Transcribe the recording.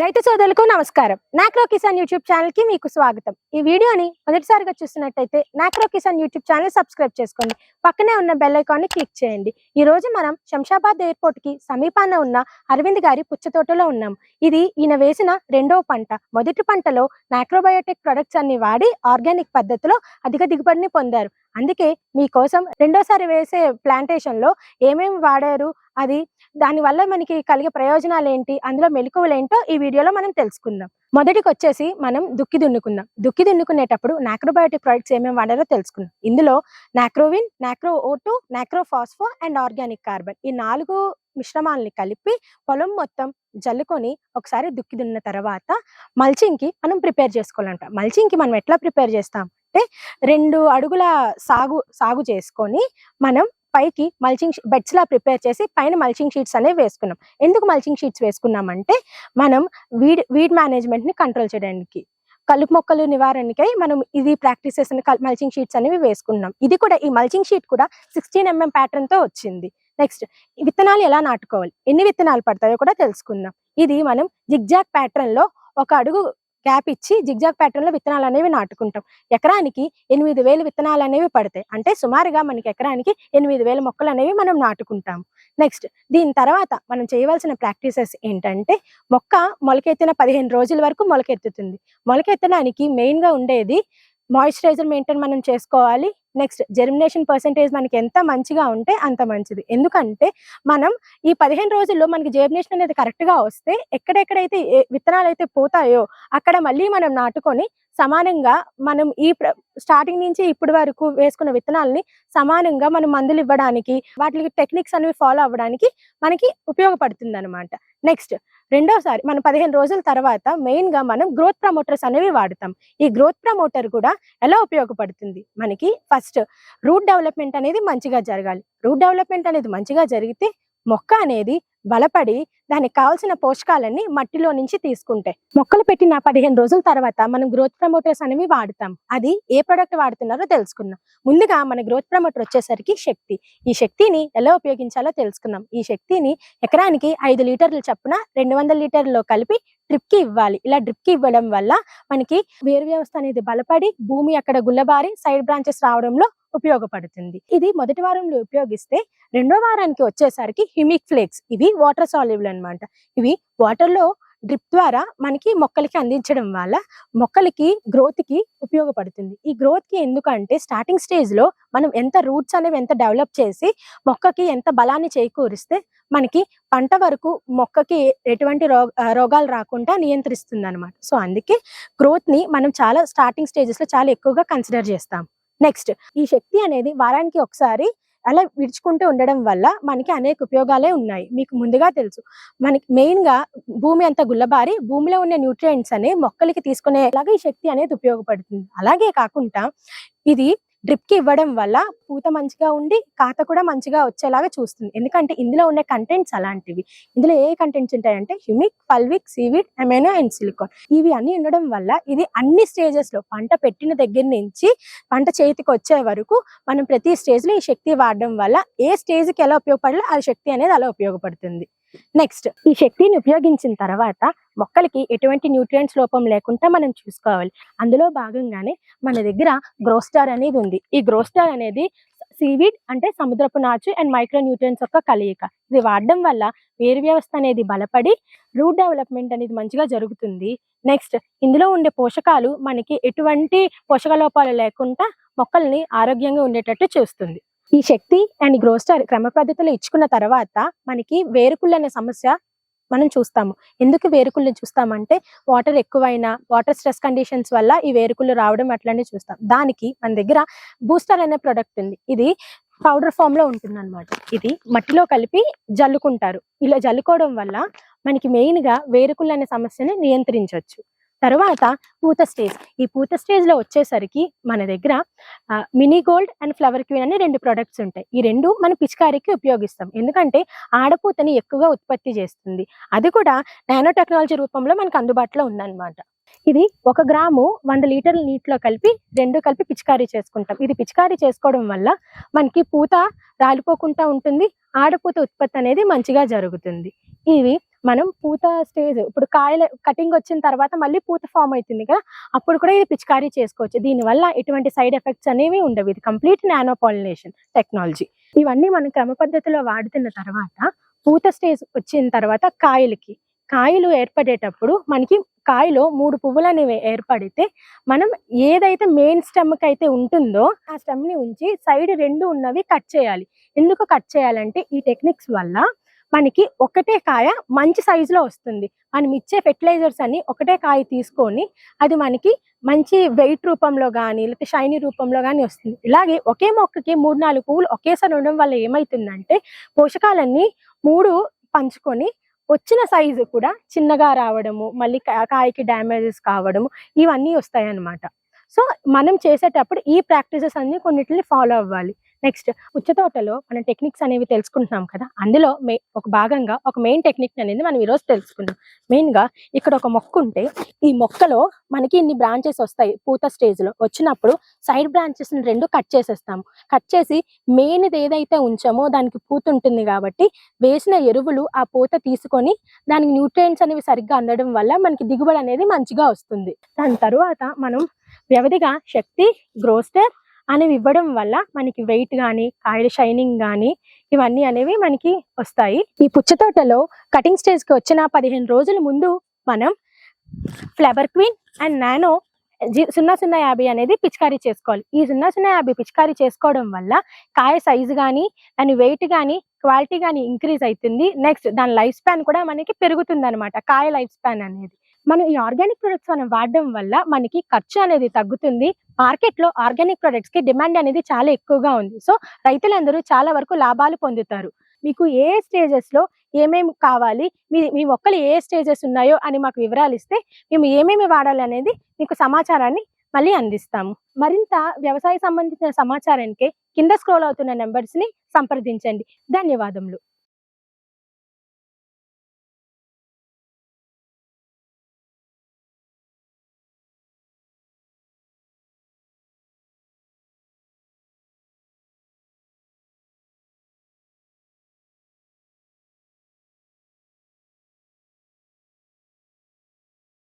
రైతు సోదరులకు నమస్కారం. నాక్రో కిసాన్ యూట్యూబ్ ఛానల్కి మీకు స్వాగతం. ఈ వీడియోని మొదటిసారిగా చూస్తున్నట్టయితే Nacro Kisan YouTube channel subscribe చేసుకోండి. పక్కనే ఉన్న బెల్ ఐకాన్ని క్లిక్ చేయండి. ఈ రోజు మనం శంషాబాద్ ఎయిర్పోర్ట్కి సమీపాన ఉన్న అరవింద్ గారి పుచ్చతోటలో ఉన్నాం. ఇది ఈయన వేసిన రెండవ పంట. మొదటి పంటలో నాక్రోబయోటిక్ ప్రొడక్ట్స్ అన్ని వాడి ఆర్గానిక్ పద్ధతిలో అధిక దిగుబడిని పొందారు. అందుకే మీకోసం రెండోసారి వేసే ప్లాంటేషన్లో ఏమేమి వాడారు అది దాని వల్ల మనకి కలిగే ప్రయోజనాలు ఏంటి అందులో మెలకువలు ఏంటో ఈ వీడియోలో మనం తెలుసుకుందాం. మొదటికి వచ్చేసి మనం దుక్కి దున్నుకుందాం. దుక్కి దున్నుకునేటప్పుడు నాక్రోబయోటిక్ ప్రొడక్ట్స్ ఏమేమి వాడారో తెలుసుకుందాం. ఇందులో నాక్రోవిన్ నాక్రో vote Nacro phospho and organic carbon ఈ నాలుగు మిశ్రమాలని కలిపి పొలం మొత్తం జల్లుకొని ఒకసారి దుక్కి దున్న తర్వాత మల్చింగ్కి మనం ప్రిపేర్ చేసుకోవాలంట. మల్చింగ్కి మనం ఎట్లా ప్రిపేర్ చేస్తాం? అంటే రెండు అడుగుల సాగు సాగు చేసుకొని మనం పైకి మల్చింగ్ బెడ్స్ లా ప్రిపేర్ చేసి పైన మల్చింగ్ షీట్స్ అనేవి వేసుకున్నాం. ఎందుకు మల్చింగ్ షీట్స్ వేసుకున్నామంటే మనం వీడ్ వీడ్ మేనేజ్మెంట్ని కంట్రోల్ చేయడానికి. కలుపు మొక్కలు నివారణకై మనం ఇది ప్రాక్టీస్ చేసిన మల్చింగ్ షీట్స్ అనేవి వేసుకున్నాం. ఇది కూడా ఈ మల్చింగ్ షీట్ కూడా సిక్స్టీన్ ఎంఎం ప్యాటర్న్తో వచ్చింది. నెక్స్ట్ విత్తనాలు ఎలా నాటుకోవాలి? ఎన్ని విత్తనాలు పడతాయో కూడా తెలుసుకుందాం. ఇది మనం జిగ్జాక్ ప్యాటర్న్లో ఒక అడుగు క్యాప్ ఇచ్చి జిగ్జాగ్ ప్యాటర్న్లో విత్తనాలు అనేవి నాటుకుంటాం. ఎకరానికి ఎనిమిది వేలు విత్తనాలు అనేవి పడతాయి. అంటే సుమారుగా మనకి ఎకరానికి ఎనిమిది వేల మొక్కలు అనేవి మనం నాటుకుంటాం. నెక్స్ట్ దీని తర్వాత మనం చేయవలసిన ప్రాక్టీసెస్ ఏంటంటే మొక్క మొలకెత్తిన పదిహేను రోజుల వరకు మొలకెత్తుతుంది. మొలకెత్తడానికి మెయిన్గా ఉండేది మాయిశ్చరైజర్ మెయింటైన్ మనం చేసుకోవాలి. నెక్స్ట్ జెర్మినేషన్ పర్సెంటేజ్ మనకి ఎంత మంచిగా ఉంటే అంత మంచిది. ఎందుకంటే మనం ఈ పదిహేను రోజుల్లో మనకి జెర్మినేషన్ అనేది కరెక్ట్గా వస్తే ఎక్కడెక్కడైతే ఏ విత్తనాలు అయితే పోతాయో అక్కడ మళ్ళీ మనం నాటుకొని సమానంగా మనం ఈ స్టార్టింగ్ నుంచి ఇప్పటి వరకు వేసుకున్న విత్తనాలని సమానంగా మనం మందులు ఇవ్వడానికి వాటికి టెక్నిక్స్ అనేవి ఫాలో అవ్వడానికి మనకి ఉపయోగపడుతుంది అనమాట నెక్స్ట్ రెండోసారి మనం పదిహేను రోజుల తర్వాత మెయిన్గా మనం గ్రోత్ ప్రమోటర్స్ అనేవి వాడతాం. ఈ గ్రోత్ ప్రమోటర్ కూడా ఎలా ఉపయోగపడుతుంది? మనకి ఫస్ట్ రూట్ డెవలప్మెంట్ అనేది మంచిగా జరగాలి. రూట్ డెవలప్మెంట్ అనేది మంచిగా జరిగితే మొక్క అనేది బలపడి దానికి కావాల్సిన పోషకాలన్నీ మట్టిలో నుంచి తీసుకుంటాయి మొక్కలు పెట్టిన పదిహేను రోజుల తర్వాత మనం గ్రోత్ ప్రమోటర్స్ అనేవి వాడతాం. అది ఏ ప్రొడక్ట్ వాడుతున్నారో తెలుసుకుందాం. ముందుగా మన గ్రోత్ ప్రమోటర్ వచ్చేసరికి శక్తి. ఈ శక్తిని ఎలా ఉపయోగించాలో తెలుసుకుందాం. ఈ శక్తిని ఎకరానికి ఐదు లీటర్లు చప్పున రెండు వందల లీటర్లో కలిపి డ్రిప్కి ఇవ్వాలి. ఇలా డ్రిప్కి ఇవ్వడం వల్ల మనకి వేరు వ్యవస్థ అనేది బలపడి భూమి అక్కడ గుల్లబారి సైడ్ బ్రాంచెస్ రావడంలో ఉపయోగపడుతుంది. ఇది మొదటి వారంలో ఉపయోగిస్తే రెండో వారానికి వచ్చేసరికి హ్యూమిక్ ఫ్లేక్స్ ఇవి వాటర్ సాల్యుబుల్ అన్నమాట. ఇవి వాటర్లో డ్రిప్ ద్వారా మనకి మొక్కలకి అందించడం వల్ల మొక్కలకి గ్రోత్కి ఉపయోగపడుతుంది. ఈ గ్రోత్కి ఎందుకంటే స్టార్టింగ్ స్టేజ్లో మనం ఎంత రూట్స్ అనేవి ఎంత డెవలప్ చేసి మొక్కకి ఎంత బలాన్ని చేకూరిస్తే మనకి పంట వరకు మొక్కకి ఎటువంటి రో- రోగాలు రాకుండా నియంత్రిస్తుంది అనమాట సో అందుకే గ్రోత్ని మనం చాలా స్టార్టింగ్ స్టేజెస్లో చాలా ఎక్కువగా కన్సిడర్ చేస్తాం. నెక్స్ట్ ఈ శక్తి అనేది వారానికి ఒకసారి అలా విడుచుకుంటూ ఉండడం వల్ల మనకి అనేక ఉపయోగాలే ఉన్నాయి. మీకు ముందుగా తెలుసు. మనకి మెయిన్గా భూమి అంతా గుల్లబారి భూమిలో ఉన్న న్యూట్రియంట్స్ అనే మొక్కలకి తీసుకునేలాగా ఈ శక్తి అనేది ఉపయోగపడుతుంది. అలాగే కాకుండా ఇది డ్రిప్కి ఇవ్వడం వల్ల పూత మంచిగా ఉండి కాత కూడా మంచిగా వచ్చేలాగా చూస్తుంది. ఎందుకంటే ఇందులో ఉండే కంటెంట్స్ అలాంటివి. ఇందులో ఏ కంటెంట్స్ ఉంటాయంటే humic fulvic seaweed amino and silicon. ఇవి అన్ని ఉండడం వల్ల ఇది అన్ని స్టేజెస్లో పంట పెట్టిన దగ్గర నుంచి పంట చేతికి వచ్చే వరకు మనం ప్రతి స్టేజ్లో ఈ శక్తి వాడడం వల్ల ఏ స్టేజ్కి ఎలా ఉపయోగపడాలో ఆ శక్తి అనేది అలా ఉపయోగపడుతుంది. నెక్స్ట్ ఈ శక్తిని ఉపయోగించిన తర్వాత మొక్కలకి ఎటువంటి న్యూట్రియంట్స్ లోపం లేకుండా మనం చూసుకోవాలి. అందులో భాగంగానే మన దగ్గర గ్రోస్టార్ అనేది ఉంది. ఈ గ్రోస్టార్ అనేది సీవీడ్ అంటే సముద్రపు నాచు అండ్ మైక్రో న్యూట్రియన్స్ యొక్క కలయిక. ఇది వాడడం వల్ల వేరు వ్యవస్థ అనేది బలపడి రూట్ డెవలప్మెంట్ అనేది మంచిగా జరుగుతుంది. నెక్స్ట్ ఇందులో ఉండే పోషకాలు మనకి ఎటువంటి పోషక లోపాలు లేకుండా మొక్కల్ని ఆరోగ్యంగా ఉండేటట్టు చూస్తుంది. ఈ శక్తి అండ్ గ్రోస్టార్ క్రమ పద్ధతిలో ఇచ్చుకున్న తర్వాత మనకి వేరుకుళ్ళు అనే సమస్య మనం చూస్తాము. ఎందుకు వేరుకుళ్ళు చూస్తామంటే వాటర్ ఎక్కువైనా వాటర్ స్ట్రెస్ కండిషన్స్ వల్ల ఈ వేరుకుళ్ళు రావడం అట్లానే చూస్తాం. దానికి మన దగ్గర బూస్టర్ అనే ప్రొడక్ట్ ఉంది. ఇది పౌడర్ ఫామ్లో ఉంటుంది అనమాట ఇది మట్టిలో కలిపి జల్లుకుంటారు. ఇలా జల్లుకోవడం వల్ల మనకి మెయిన్గా వేరుకుళ్ళు అనే సమస్యని నియంత్రించవచ్చు తర్వాత పూత స్టేజ్. ఈ పూత స్టేజ్లో వచ్చేసరికి మన దగ్గర mini gold and flower queen అనే రెండు ప్రొడక్ట్స్ ఉంటాయి. ఈ రెండు మన పిచికారికి ఉపయోగిస్తాం. ఎందుకంటే ఆడపూతని ఎక్కువగా ఉత్పత్తి చేస్తుంది. అది కూడా నానో టెక్నాలజీ రూపంలో మనకు అందుబాటులో ఉందన్నమాట. ఇది ఒక గ్రాము వంద లీటర్ల నీటిలో కలిపి రెండు కలిపి పిచికారీ చేసుకుంటాం. ఇది పిచికారీ చేసుకోవడం వల్ల మనకి పూత రాలిపోకుండా ఉంటుంది. ఆడపూత ఉత్పత్తి అనేది మంచిగా జరుగుతుంది. ఇవి మనం పూత స్టేజ్ ఇప్పుడు కాయల కటింగ్ వచ్చిన తర్వాత మళ్ళీ పూత ఫామ్ అవుతుంది కదా అప్పుడు కూడా ఇది పిచికారీ చేసుకోవచ్చు. దీనివల్ల ఎటువంటి సైడ్ ఎఫెక్ట్స్ అనేవి ఉండవు. ఇది కంప్లీట్ నానో పాలినేషన్ టెక్నాలజీ ఇవన్నీ మనం క్రమ పద్ధతిలో వాడుతున్న తర్వాత పూత స్టేజ్ వచ్చిన తర్వాత కాయలకి కాయలు ఏర్పడేటప్పుడు మనకి కాయలో మూడు పువ్వులు అనేవి ఏర్పడితే మనం ఏదైతే మెయిన్ స్టెమ్కి అయితే ఉంటుందో ఆ స్టెమ్ని ఉంచి సైడ్ రెండు ఉన్నవి కట్ చేయాలి. ఎందుకు కట్ చేయాలంటే ఈ టెక్నిక్స్ వల్ల మనకి ఒకటే కాయ మంచి సైజులో వస్తుంది. మనం ఇచ్చే ఫెర్టిలైజర్స్ అన్ని ఒకటే కాయ తీసుకొని అది మనకి మంచి వెయిట్ రూపంలో కానీ లేకపోతే షైనీ రూపంలో కానీ వస్తుంది. ఇలాగే ఒకే మొక్కకి మూడు నాలుగు పువ్వులు ఒకేసారి ఉండడం వల్ల ఏమవుతుందంటే పోషకాలన్నీ మూడు పంచుకొని వచ్చిన సైజు కూడా చిన్నగా రావడము మళ్ళీ కాయకి డ్యామేజెస్ కావడము ఇవన్నీ వస్తాయి అన్నమాట సో మనం చేసేటప్పుడు ఈ ప్రాక్టీసెస్ అన్ని కొన్నిటిని ఫాలో అవ్వాలి. నెక్స్ట్ ఉచ్చ తోటలో మనం టెక్నిక్స్ అనేవి తెలుసుకుంటున్నాం కదా అందులో మే ఒక భాగంగా ఒక మెయిన్ టెక్నిక్ అనేది మనం ఈరోజు తెలుసుకుందాం. మెయిన్గా ఇక్కడ ఒక మొక్క ఉంటే ఈ మొక్కలో మనకి ఇన్ని బ్రాంచెస్ వస్తాయి. పూత స్టేజ్లో వచ్చినప్పుడు సైడ్ బ్రాంచెస్ రెండు కట్ చేసేస్తాము. కట్ చేసి మెయిన్ ఏదైతే ఉంచామో దానికి పూత ఉంటుంది కాబట్టి వేసిన ఎరువులు ఆ పూత తీసుకొని దానికి న్యూట్రియంట్స్ అనేవి సరిగ్గా అందడం వల్ల మనకి దిగుబడి అనేది మంచిగా వస్తుంది. దాని తర్వాత మనం వ్యవధిగా శక్తి గ్రోస్టర్ అనేవి ఇవ్వడం వల్ల మనకి వెయిట్ కానీ కాయల షైనింగ్ కానీ ఇవన్నీ అనేవి మనకి వస్తాయి. ఈ పుచ్చ తోటలో కటింగ్ స్టేజ్కి వచ్చిన పదిహేను రోజుల ముందు మనం ఫ్లవర్ క్వీన్ అండ్ నానో సున్నా సున్నా యాభై అనేది పిచికారీ చేసుకోవాలి. ఈ సున్నా సున్నా యాభై పిచికారీ చేసుకోవడం వల్ల కాయ సైజు కానీ దాని వెయిట్ కానీ క్వాలిటీ కానీ ఇంక్రీజ్ అవుతుంది. నెక్స్ట్ దాని లైఫ్ స్పాన్ కూడా మనకి పెరుగుతుంది అనమాట కాయ లైఫ్ స్పాన్ అనేది. మనం ఈ ఆర్గానిక్ ప్రొడక్ట్స్ మనం వాడడం వల్ల మనకి ఖర్చు అనేది తగ్గుతుంది. మార్కెట్లో ఆర్గానిక్ ప్రొడక్ట్స్కి డిమాండ్ అనేది చాలా ఎక్కువగా ఉంది. సో రైతులందరూ చాలా వరకు లాభాలు పొందుతారు. మీకు ఏ స్టేజెస్లో ఏమేమి కావాలి మీ మీ మొక్కలు ఏ స్టేజెస్ ఉన్నాయో అని మాకు వివరాలు ఇస్తే మేము ఏమేమి వాడాలి అనేది మీకు సమాచారాన్ని మళ్ళీ అందిస్తాము. మరింత వ్యవసాయ సంబంధించిన సమాచారానికి కింద స్క్రోల్ అవుతున్న నెంబర్స్ని సంప్రదించండి. ధన్యవాదములు.